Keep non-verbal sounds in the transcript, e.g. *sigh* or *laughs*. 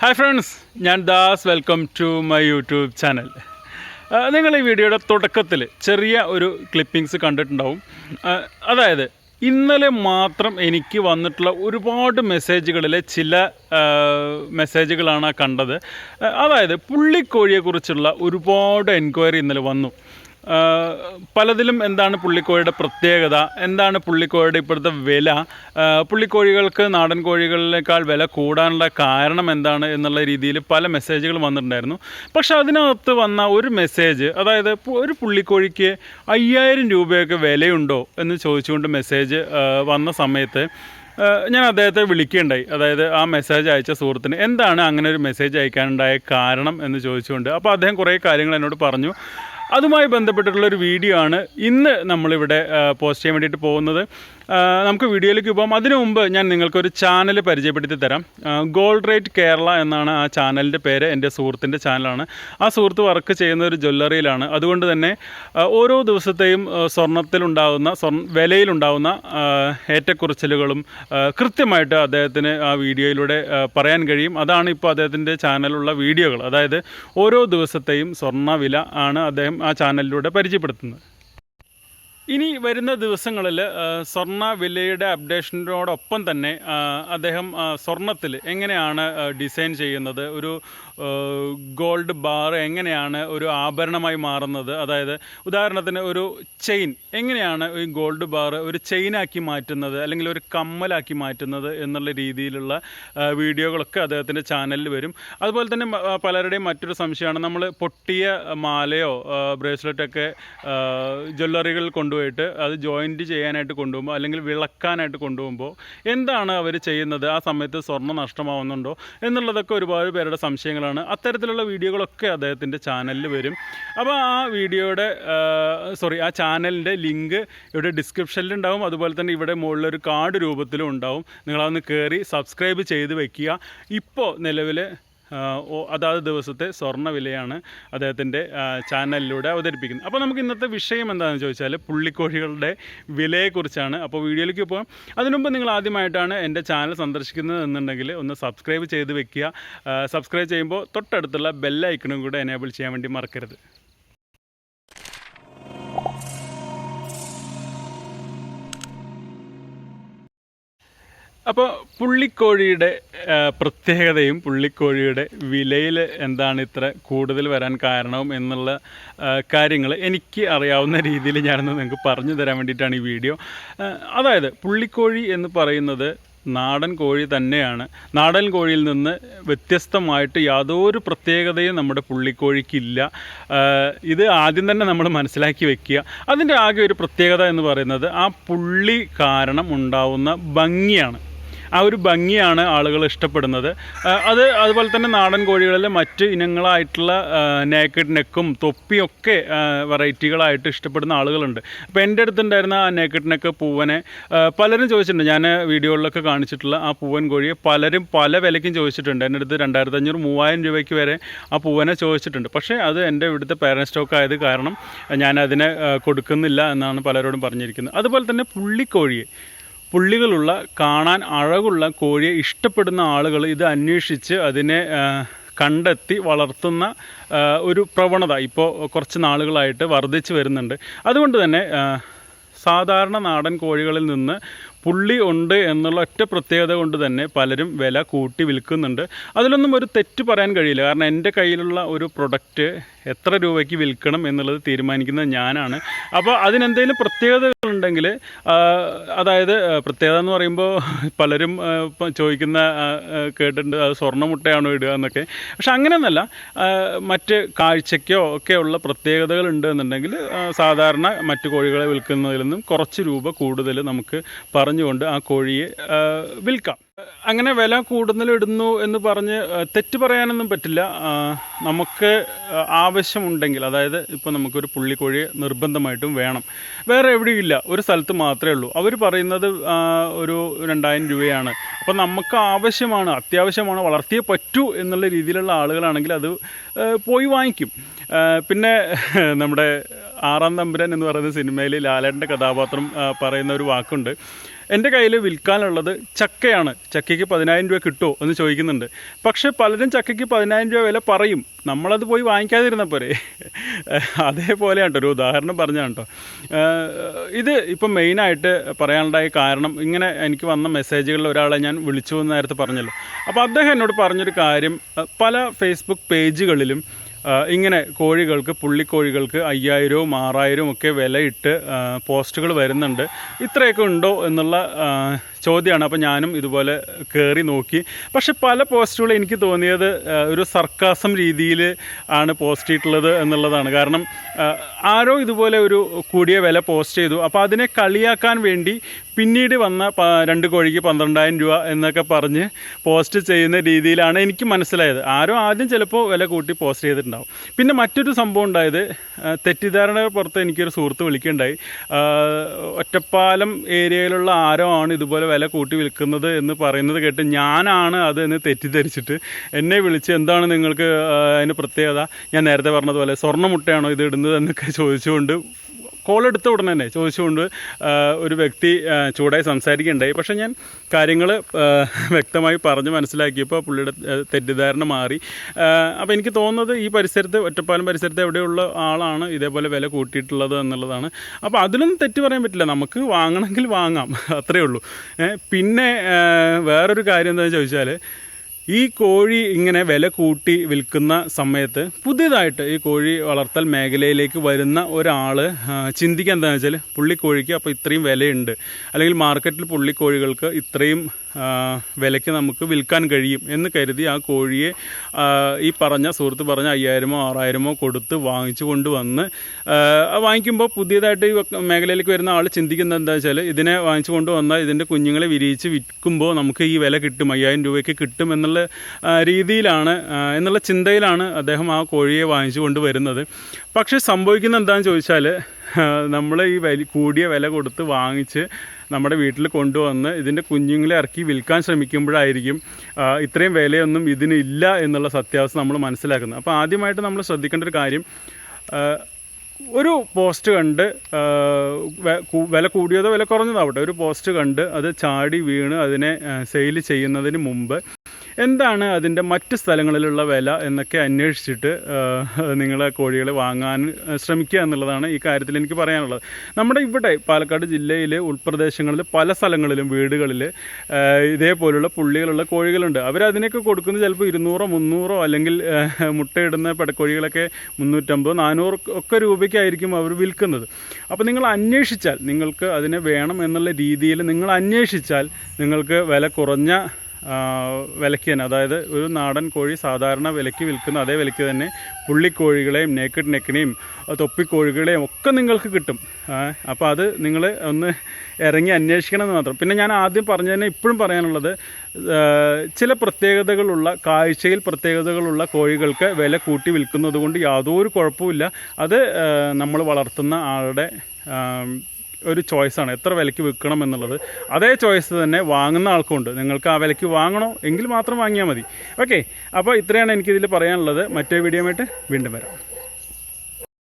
Hi friends ഞാൻ Das. Welcome to my YouTube channel നിങ്ങൾ ഈ വീഡിയോയുടെ തുടക്കത്തിൽ ചെറിയ ഒരു ക്ലിപ്പിങ്സ് കണ്ടിട്ടുണ്ടാവും. അതായത് ഇന്നലെ മാത്രം എനിക്ക് വന്നിട്ടുള്ള ഒരുപാട് മെസ്സേജുകളിലെ ചില മെസ്സേജുകളാണ് കണ്ടത്. അതായത് പുള്ളിക്കോഴിയെക്കുറിച്ചുള്ള ഒരുപാട് എൻക്വയറി ഇന്നലെ വന്നു. പലതിലും എന്താണ് പുള്ളിക്കോഴിയുടെ പ്രത്യേകത? എന്താണ് പുള്ളിക്കോഴിയുടെ ഇപ്പോഴത്തെ വില? പുള്ളിക്കോഴികൾക്ക് നാടൻ കോഴികളിലേക്കാൾ വില കൂടാനുള്ള കാരണം എന്താണ് എന്നുള്ള രീതിയിൽ പല മെസ്സേജുകൾ വന്നിട്ടുണ്ടായിരുന്നു. പക്ഷേ അതിനകത്ത് വന്ന ഒരു മെസ്സേജ് അതായത് ഒരു പുള്ളിക്കോഴിക്ക് അയ്യായിരം രൂപയൊക്കെ വിലയുണ്ടോ എന്ന് ചോദിച്ചുകൊണ്ട് മെസ്സേജ് വന്ന സമയത്ത് ഞാൻ അദ്ദേഹത്തെ വിളിക്കുകയുണ്ടായി. അതായത് ആ മെസ്സേജ് അയച്ച സുഹൃത്തിന് എന്താണ് അങ്ങനെ ഒരു മെസ്സേജ് അയക്കാനുണ്ടായ കാരണം? എന്ന് ചോദിച്ചുകൊണ്ട്. അപ്പോൾ അദ്ദേഹം കുറേ കാര്യങ്ങൾ എന്നോട് പറഞ്ഞു. അതുമായി ബന്ധപ്പെട്ടിട്ടുള്ള ഒരു വീഡിയോ ആണ് ഇന്ന് നമ്മളിവിടെ പോസ്റ്റ് ചെയ്യാൻ വേണ്ടിയിട്ട് പോകുന്നത്. നമുക്ക് വീഡിയോയിലേക്ക് പോകാം അതിനു മുമ്പ് ഞാൻ നിങ്ങൾക്കൊരു ചാനൽ പരിചയപ്പെടുത്തി തരാം. ഗോൾഡ് റേറ്റ് കേരള എന്നാണ് ആ ചാനലിന്റെ പേര്. എന്റെ സുഹൃത്തിന്റെ ചാനലാണ്. ആ സുഹൃത്ത് വർക്ക് ചെയ്യുന്ന ഒരു ജ്വല്ലറിയിലാണ്. അതുകൊണ്ട് തന്നെ ഓരോ ദിവസത്തെയും സ്വർണത്തിലുണ്ടാകുന്ന സ്വർണ വിലയിലുണ്ടാകുന്ന ഏറ്റക്കുറച്ചിലുകളും കൃത്യമായിട്ട് അദ്ദേഹത്തിന് ആ വീഡിയോയിലൂടെ പറയാൻ കഴിയും. അതാണ് ഇപ്പോൾ അദ്ദേഹത്തിന്റെ ചാനലുള്ള വീഡിയോകൾ. അതായത് ഓരോ ദിവസത്തെയും സ്വർണ വില ആണ് അദ്ദേഹം ആ ചാനലിലൂടെ പരിചയപ്പെടുത്തുന്നത്. ഇനി വരുന്ന ദിവസങ്ങളിൽ സ്വർണ വിലയുടെ അപ്ഡേഷനോടൊപ്പം തന്നെ അദ്ദേഹം സ്വർണത്തിൽ എങ്ങനെയാണ് ഡിസൈൻ ചെയ്യുന്നത്? ഒരു ഗോൾഡ് ബാർ എങ്ങനെയാണ് ഒരു ആഭരണമായി മാറുന്നത്? അതായത് ഉദാഹരണത്തിന് ഒരു ചെയിൻ എങ്ങനെയാണ് ഈ ഗോൾഡ് ബാർ ഒരു ചെയിനാക്കി മാറ്റുന്നത് അല്ലെങ്കിൽ ഒരു കമ്മലാക്കി മാറ്റുന്നത് എന്നുള്ള രീതിയിലുള്ള വീഡിയോകളൊക്കെ അദ്ദേഹത്തിന്റെ ചാനലിൽ വരും. അതുപോലെ തന്നെ പലരുടെയും മറ്റൊരു സംശയമാണ് നമ്മൾ പൊട്ടിയ മാലയോ ബ്രേസ്ലെറ്റൊക്കെ ജ്വല്ലറികളിൽ കൊണ്ടുപോയിട്ട് അത് ജോയിന്റ് ചെയ്യാനായിട്ട് കൊണ്ടുപോകുമ്പോൾ അല്ലെങ്കിൽ വിളക്കാനായിട്ട് കൊണ്ടുപോകുമ്പോൾ എന്താണ് അവർ ചെയ്യുന്നത്? ആ സമയത്ത് സ്വർണം നഷ്ടമാവുന്നുണ്ടോ? എന്നുള്ളതൊക്കെ ഒരുപാട് പേരുടെ സംശയങ്ങളാണ്. അത്തരത്തിലുള്ള വീഡിയോകളൊക്കെ അദ്ദേഹത്തിന്റെ ചാനലിൽ വരും. അപ്പോൾ ആ വീഡിയോയുടെ സോറി ആ ചാനലിന്റെ ലിങ്ക് ഇവിടെ ഡിസ്ക്രിപ്ഷനിൽ ഉണ്ടാവും. അതുപോലെ തന്നെ ഇവിടെ മുകളിലൊരു കാർഡ് രൂപത്തിലും ഉണ്ടാവും. നിങ്ങളതൊന്ന് കയറി സബ്സ്ക്രൈബ് ചെയ്ത് വയ്ക്കുക ഇപ്പോൾ നിലവിൽ അതാത് ദിവസത്തെ സ്വർണ വിലയാണ് അദ്ദേഹത്തിന്റെ ചാനലിലൂടെ അവതരിപ്പിക്കുന്നത്. അപ്പോൾ നമുക്ക് ഇന്നത്തെ വിഷയം എന്താണെന്ന് ചോദിച്ചാൽ പുള്ളിക്കോഴികളുടെ വിലയെക്കുറിച്ചാണ്. അപ്പോൾ വീഡിയോയിലേക്ക് പോകാം അതിനുമുമ്പ് നിങ്ങൾ ആദ്യമായിട്ടാണ് എന്റെ ചാനൽ സന്ദർശിക്കുന്നത് എന്നുണ്ടെങ്കിൽ ഒന്ന് സബ്സ്ക്രൈബ് ചെയ്ത് വെക്കുക. സബ്സ്ക്രൈബ് ചെയ്യുമ്പോൾ തൊട്ടടുത്തുള്ള ബെല്ലൈക്കണും കൂടെ എനേബിൾ ചെയ്യാൻ വേണ്ടി മറക്കരുത്. അപ്പോൾ പുള്ളിക്കോഴിയുടെ പ്രത്യേകതയും പുള്ളിക്കോഴിയുടെ വിലയിൽ എന്താണ് ഇത്ര കൂടുതൽ വരാൻ കാരണവും എന്നുള്ള കാര്യങ്ങൾ എനിക്ക് അറിയാവുന്ന രീതിയിൽ ഞാനൊന്ന് നിങ്ങൾക്ക് പറഞ്ഞു തരാൻ വേണ്ടിയിട്ടാണ് ഈ വീഡിയോ. അതായത് പുള്ളിക്കോഴി എന്ന് പറയുന്നത് നാടൻ കോഴി തന്നെയാണ്. നാടൻ കോഴിയിൽ നിന്ന് വ്യത്യസ്തമായിട്ട് യാതൊരു പ്രത്യേകതയും നമ്മുടെ പുള്ളിക്കോഴിക്കില്ല. ഇത് ആദ്യം തന്നെ നമ്മൾ മനസ്സിലാക്കി വെക്കുക. അതിന്റെ ആകെ ഒരു പ്രത്യേകത എന്ന് പറയുന്നത് ആ പുള്ളി കാരണം ഉണ്ടാവുന്ന ഭംഗിയാണ്. ആ ഒരു ഭംഗിയാണ് ആളുകൾ ഇഷ്ടപ്പെടുന്നത്. അത് അതുപോലെ തന്നെ നാടൻ കോഴികളിലെ മറ്റ് ഇനങ്ങളായിട്ടുള്ള നേക്കഡ് നെക്കും തൊപ്പിയൊക്കെ വെറൈറ്റികളായിട്ട് ഇഷ്ടപ്പെടുന്ന ആളുകളുണ്ട്. അപ്പോൾ എന്റെ അടുത്തുണ്ടായിരുന്ന ആ നേക്കഡ് നെക്ക് പൂവനെ പലരും ചോദിച്ചിട്ടുണ്ട്. ഞാൻ വീഡിയോകളിലൊക്കെ കാണിച്ചിട്ടുള്ള ആ പൂവൻ കോഴിയെ പലരും പല വിലയ്ക്കും ചോദിച്ചിട്ടുണ്ട്. എന്റെ അടുത്ത് രണ്ടായിരത്തി അഞ്ഞൂറ് മൂവായിരം രൂപയ്ക്ക് വരെ ആ പൂവനെ ചോദിച്ചിട്ടുണ്ട്. പക്ഷേ അത് എന്റെ ഇവിടുത്തെ പാരന്റ് സ്റ്റോക്ക് ആയത് കാരണം ഞാൻ അതിനെ കൊടുക്കുന്നില്ല എന്നാണ് പലരോടും പറഞ്ഞിരിക്കുന്നത്. അതുപോലെ തന്നെ പുള്ളിക്കോഴിയെ പുള്ളികളുള്ള കാണാൻ അഴകുള്ള കോഴിയെ ഇഷ്ടപ്പെടുന്ന ആളുകൾ ഇത് അന്വേഷിച്ച് അതിനെ കണ്ടെത്തി വളർത്തുന്ന ഒരു പ്രവണത ഇപ്പോൾ കുറച്ച് നാളുകളായിട്ട് വർദ്ധിച്ചു വരുന്നുണ്ട്. അതുകൊണ്ട് തന്നെ സാധാരണ നാടൻ കോഴികളിൽ നിന്ന് പുള്ളി ഉണ്ട് എന്നുള്ള ഒറ്റ പ്രത്യേകത കൊണ്ട് തന്നെ പലരും വില കൂട്ടി വിൽക്കുന്നുണ്ട്. അതിലൊന്നും ഒരു തെറ്റ് പറയാൻ കഴിയില്ല. കാരണം എന്റെ കയ്യിലുള്ള ഒരു പ്രൊഡക്റ്റ് എത്ര രൂപയ്ക്ക് വിൽക്കണം എന്നുള്ളത് തീരുമാനിക്കുന്നത് ഞാനാണ്. അപ്പോൾ അതിനെന്തെങ്കിലും പ്രത്യേകതകളുണ്ടെങ്കിൽ ആ, അതായത് പ്രത്യേകത എന്ന് പറയുമ്പോൾ പലരും ചോദിക്കുന്ന കേട്ടിട്ടുണ്ട് അത് സ്വർണമുട്ടയാണോ ഇടുക എന്നൊക്കെ. പക്ഷെ അങ്ങനെയൊന്നല്ല മറ്റ് കാഴ്ചയ്ക്കോ ഒക്കെയുള്ള പ്രത്യേകതകൾ ഉണ്ട് എന്നുണ്ടെങ്കിൽ സാധാരണ മറ്റു കോഴികളെ വിൽക്കുന്നതിൽ നിന്നും കുറച്ച് രൂപ കൂടുതൽ നമുക്ക് പറഞ്ഞുകൊണ്ട് ആ കോഴിയെ വിൽക്കാം. അങ്ങനെ വില കൂടുതലിടുന്നു എന്ന് പറഞ്ഞ് തെറ്റ് പറയാനൊന്നും പറ്റില്ല. നമുക്ക് ആവശ്യമുണ്ടെങ്കിൽ അതായത് ഇപ്പോൾ നമുക്കൊരു പുള്ളിക്കോഴി നിർബന്ധമായിട്ടും വേണം. വേറെ എവിടെയും ഇല്ല. ഒരു സ്ഥലത്ത് മാത്രമേ ഉള്ളൂ. അവർ പറയുന്നത് ഒരു രണ്ടായിരം രൂപയാണ്. അപ്പോൾ നമുക്ക് ആവശ്യമാണ് അത്യാവശ്യമാണ് വളർത്തിയേ പറ്റൂ എന്നുള്ള രീതിയിലുള്ള ആളുകളാണെങ്കിൽ അത് പോയി വാങ്ങിക്കും. പിന്നെ നമ്മുടെ ആറാം തമ്പുരാൻ എന്ന് പറയുന്ന സിനിമയിൽ ലാലേട്ടന്റെ കഥാപാത്രം പറയുന്ന ഒരു വാക്കുണ്ട്. എന്റെ കയ്യിൽ വിൽക്കാനുള്ളത് ചക്കയാണ്. ചക്കയ്ക്ക് പതിനായിരം രൂപ കിട്ടുമോ എന്ന് ചോദിക്കുന്നുണ്ട്. പക്ഷേ പലരും ചക്കയ്ക്ക് പതിനായിരം രൂപ വില പറയും. നമ്മളത് പോയി വാങ്ങിക്കാതിരുന്ന പോരെ. അതേപോലെയാണ് കേട്ടോ ഒരു ഉദാഹരണം പറഞ്ഞാണ് കേട്ടോ ഇത് ഇപ്പം മെയിനായിട്ട് പറയാനുണ്ടായ കാരണം ഇങ്ങനെ എനിക്ക് വന്ന മെസ്സേജുകളിൽ ഒരാളെ ഞാൻ വിളിച്ചു എന്ന് നേരത്തെ പറഞ്ഞല്ലോ. അപ്പോൾ അദ്ദേഹം എന്നോട് പറഞ്ഞൊരു കാര്യം. പല ഫേസ്ബുക്ക് പേജുകളിലും ഇങ്ങനെ കോഴികൾക്ക് പുള്ളിക്കോഴികൾക്ക് അയ്യായിരവും ആറായിരവും ഒക്കെ വിലയിട്ട് പോസ്റ്റുകൾ വരുന്നുണ്ട്. ഇത്രയൊക്കെ ഉണ്ടോ എന്നുള്ള ചോദ്യമാണ്. അപ്പോൾ ഞാനും ഇതുപോലെ കയറി നോക്കി. പക്ഷെ പല പോസ്റ്റുകളും എനിക്ക് തോന്നിയത് ഒരു സർക്കാസം രീതിയിൽ ആണ് പോസ്റ്റ് ചെയ്തിട്ടുള്ളത് എന്നുള്ളതാണ്. കാരണം ആരോ ഇതുപോലെ ഒരു കൂടിയ വില പോസ്റ്റ് ചെയ്തു. അപ്പോൾ അതിനെ കളിയാക്കാൻ വേണ്ടി പിന്നീട് വന്ന രണ്ട് കോഴിക്ക് പന്ത്രണ്ടായിരം രൂപ എന്നൊക്കെ പറഞ്ഞ് പോസ്റ്റ് ചെയ്യുന്ന രീതിയിലാണ് എനിക്ക് മനസ്സിലായത്. ആരോ ആദ്യം ചിലപ്പോൾ വില കൂട്ടി പോസ്റ്റ് ചെയ്തിട്ടുണ്ടാവും. പിന്നെ മറ്റൊരു സംഭവം ഉണ്ടായത് തെറ്റിദ്ധാരണ പുറത്ത് എനിക്കൊരു സുഹൃത്ത് വിളിക്കുകയുണ്ടായി ഒറ്റപ്പാലം ഏരിയയിലുള്ള ആരോ ആണ് ഇതുപോലെ വില കൂട്ടി വിൽക്കുന്നത് എന്ന് പറയുന്നത് കേട്ട് ഞാനാണ് അത് എന്ന് തെറ്റിദ്ധരിച്ചിട്ട് എന്നെ വിളിച്ച് എന്താണ് നിങ്ങൾക്ക് അതിന് പ്രത്യേകത? ഞാൻ നേരത്തെ പറഞ്ഞതുപോലെ സ്വർണമുട്ടയാണോ ഇത് ഇടുന്നത് എന്നൊക്കെ ചോദിച്ചുകൊണ്ട് കോൾ എടുത്ത ഉടനെ തന്നെ ചോദിച്ചുകൊണ്ട് ഒരു വ്യക്തി ചൂടായി സംസാരിക്കുകയുണ്ടായി. പക്ഷേ ഞാൻ കാര്യങ്ങൾ വ്യക്തമായി പറഞ്ഞ് മനസ്സിലാക്കിയപ്പോൾ പുള്ളിയുടെ തെറ്റിദ്ധാരണ മാറി. അപ്പോൾ എനിക്ക് തോന്നുന്നത് ഈ പരിസരത്ത് ഒറ്റപ്പാലം പരിസരത്ത് എവിടെയുള്ള ആളാണ് ഇതേപോലെ വില കൂട്ടിയിട്ടുള്ളത് എന്നുള്ളതാണ്. അപ്പോൾ അതിലും തെറ്റ് പറയാൻ പറ്റില്ല. നമുക്ക് വാങ്ങണമെങ്കിൽ വാങ്ങാം. അത്രയേ ഉള്ളൂ. പിന്നെ വേറൊരു കാര്യം എന്താണെന്ന് ചോദിച്ചാൽ ഈ കോഴി ഇങ്ങനെ വില കൂട്ടി വിൽക്കുന്ന സമയത്ത് പുതിയതായിട്ട് ഈ കോഴി വളർത്തൽ മേഖലയിലേക്ക് വരുന്ന ഒരാൾ ചിന്തിക്കുക എന്താണെന്ന് വെച്ചാൽ പുള്ളിക്കോഴിക്ക് അപ്പോൾ ഇത്രയും വിലയുണ്ട്. അല്ലെങ്കിൽ മാർക്കറ്റിൽ പുള്ളിക്കോഴികൾക്ക് ഇത്രയും വിലയ്ക്ക് നമുക്ക് വിൽക്കാൻ കഴിയും എന്ന് കരുതി ആ കോഴിയെ ഈ പറഞ്ഞ സുഹൃത്ത് പറഞ്ഞ അയ്യായിരമോ ആറായിരമോ കൊടുത്ത് വാങ്ങിച്ചു കൊണ്ടുവന്ന് വാങ്ങിക്കുമ്പോൾ പുതിയതായിട്ട് ഈ മേഖലയിലേക്ക് വരുന്ന ആൾ ചിന്തിക്കുന്നത് എന്താ വെച്ചാൽ ഇതിനെ വാങ്ങിച്ചു കൊണ്ടുവന്നാൽ ഇതിന്റെ കുഞ്ഞുങ്ങളെ വിരിയിച്ച് വിൽക്കുമ്പോൾ നമുക്ക് ഈ വില കിട്ടും അയ്യായിരം രൂപയ്ക്ക് കിട്ടും എന്നുള്ള രീതിയിലാണ് എന്നുള്ള ചിന്തയിലാണ് അദ്ദേഹം ആ കോഴിയെ വാങ്ങിച്ചു കൊണ്ടുവരുന്നത്. പക്ഷേ സംഭവിക്കുന്നത് എന്താണെന്ന് ചോദിച്ചാൽ *laughs* നമ്മൾ ഈ വലി കൂടിയ വില കൊടുത്ത് വാങ്ങിച്ച് നമ്മുടെ വീട്ടിൽ കൊണ്ടുവന്ന് ഇതിന്റെ കുഞ്ഞുങ്ങളെ ഇറക്കി വിൽക്കാൻ ശ്രമിക്കുമ്പോഴായിരിക്കും ഇത്രയും വിലയൊന്നും ഇതിനില്ല എന്നുള്ള സത്യാവസ്ഥ നമ്മൾ മനസ്സിലാക്കുന്നത്. അപ്പോൾ ആദ്യമായിട്ട് നമ്മൾ ശ്രദ്ധിക്കേണ്ട ഒരു കാര്യം ഒരു പോസ്റ്റ് കണ്ട് വില കൂടിയതോ വില കുറഞ്ഞതാവട്ടെ ഒരു പോസ്റ്റ് കണ്ട് അത് ചാടി വീണ് അതിനെ സെയിൽ ചെയ്യുന്നതിന് മുമ്പ് എന്താണ് അതിന്റെ മറ്റ് സ്ഥലങ്ങളിലുള്ള വില എന്നൊക്കെ അന്വേഷിച്ചിട്ട് നിങ്ങൾ കോഴികളെ വാങ്ങാൻ ശ്രമിക്കുക എന്നുള്ളതാണ് ഈ കാര്യത്തിൽ എനിക്ക് പറയാനുള്ളത്. നമ്മുടെ ഇവിടെ പാലക്കാട് ജില്ലയിൽ ഉൾപ്രദേശങ്ങളിൽ പല സ്ഥലങ്ങളിലും വീടുകളിൽ ഇതേപോലുള്ള പുള്ളികളുള്ള കോഴികളുണ്ട്. അവരതിനൊക്കെ കൊടുക്കുന്നത് ചിലപ്പോൾ ഇരുന്നൂറോ മുന്നൂറോ അല്ലെങ്കിൽ മുട്ടയിടുന്ന പെടക്കോഴികളൊക്കെ മുന്നൂറ്റമ്പത് നാനൂറ് ഒക്കെ രൂപയ്ക്കായിരിക്കും അവർ വിൽക്കുന്നത്. അപ്പോൾ നിങ്ങൾ അന്വേഷിച്ചാൽ നിങ്ങൾക്ക് അതിനെ വേണം എന്നുള്ള രീതിയിൽ നിങ്ങൾ അന്വേഷിച്ചാൽ നിങ്ങൾക്ക് വില കുറഞ്ഞ വിലയ്ക്ക് തന്നെ. അതായത് ഒരു നാടൻ കോഴി സാധാരണ വിലയ്ക്ക് വിൽക്കുന്ന അതേ വിലയ്ക്ക് തന്നെ പുള്ളിക്കോഴികളെയും നേക്കഡ് നെക്കിനെയും തൊപ്പിക്കോഴികളെയും ഒക്കെ നിങ്ങൾക്ക് കിട്ടും. അപ്പോൾ അത് നിങ്ങൾ ഒന്ന് ഇറങ്ങി അന്വേഷിക്കണം എന്ന് മാത്രം. പിന്നെ ഞാൻ ആദ്യം പറഞ്ഞതിന് ഇപ്പോഴും പറയാനുള്ളത് ചില പ്രത്യേകതകളുള്ള കാഴ്ചയിൽ പ്രത്യേകതകളുള്ള കോഴികൾക്ക് വില കൂട്ടി വിൽക്കുന്നത് കൊണ്ട് യാതൊരു കുഴപ്പമില്ല അത് നമ്മൾ വളർത്തുന്ന ആളുടെ ഒരു ചോയ്സാണ് എത്ര വിലയ്ക്ക് വിൽക്കണം എന്നുള്ളത്. അതേ ചോയ്സ് തന്നെ വാങ്ങുന്ന ആൾക്കുണ്ട് നിങ്ങൾക്ക് ആ വിലയ്ക്ക് വാങ്ങണോ? എങ്കിൽ മാത്രം വാങ്ങിയാൽ മതി. ഓക്കെ അപ്പോൾ ഇത്രയാണ് എനിക്കിതിൽ പറയാനുള്ളത്. മറ്റേ വീഡിയോ ആയിട്ട് വീണ്ടും വരാം.